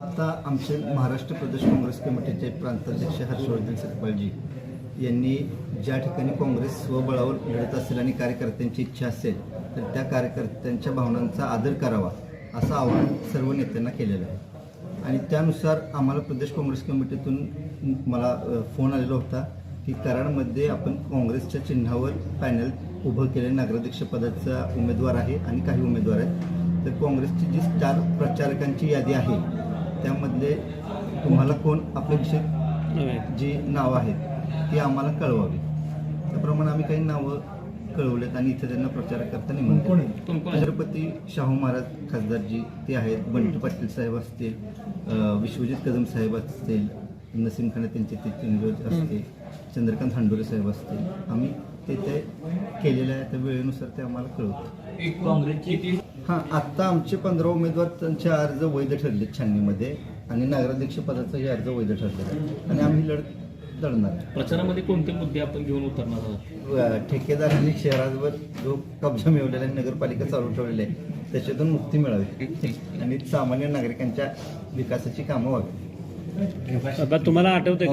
आता आमचे महाराष्ट्र प्रदेश काँग्रेस कमिटीचे प्रांताध्यक्ष हर्षवर्धन सतपालजी यांनी ज्या ठिकाणी काँग्रेस स्वबळावर लढत असेल आणि कार्यकर्त्यांची इच्छा असेल तर त्या कार्यकर्त्यांच्या भावनांचा आदर करावा असं आवाहन सर्व नेत्यांना केलेलं आहे. आणि त्यानुसार आम्हाला प्रदेश काँग्रेस कमिटीतून मला फोन आलेला होता की कराडमध्ये आपण काँग्रेसच्या चिन्हावर पॅनल उभं केले नगराध्यक्षपदाचा उमेदवार आहे आणि काही उमेदवार आहेत. तर काँग्रेसची जी स्टार प्रचारकांची यादी आहे त्यामधले तुम्हाला कोण अपेक्षित जी नावं आहेत ती आम्हाला कळवावी. त्याप्रमाणे आम्ही काही नावं कळवलेत आणि इथे त्यांना प्रचार करता निमंत्रण छत्रपती शाहू महाराज खासदारजी ते आहेत. बंटी पाटील साहेब असतील विश्वजित कदम साहेब असतील नसीम खाने त्यांचे ते चिंगोज असतील चंद्रकांत हांडोरे साहेब असतील आम्ही ते ते केलेलं आहे त्या वेळेनुसार ते आम्हाला कळवतं काँग्रेसची हां आत्ता आमचे पंधरा उमेदवार त्यांचे अर्ज वैध ठरले छाननीमध्ये आणि नगराध्यक्ष पदाचाही अर्ज वैध ठरलेला आहे. आणि आम्ही लढ लढणार. प्रचारामध्ये कोणते मुद्दे आपण घेऊन उतरणार आहोत? ठेकेदारांनी शहरावर जो कब्जा मिळवलेला आहे नगरपालिका चालू ठेवलेली आहे त्याच्यातून मुक्ती मिळावी. आणि सामान्य नागरिकांच्या विकासाची कामं व्हावी. आता तुम्हाला आठवते का?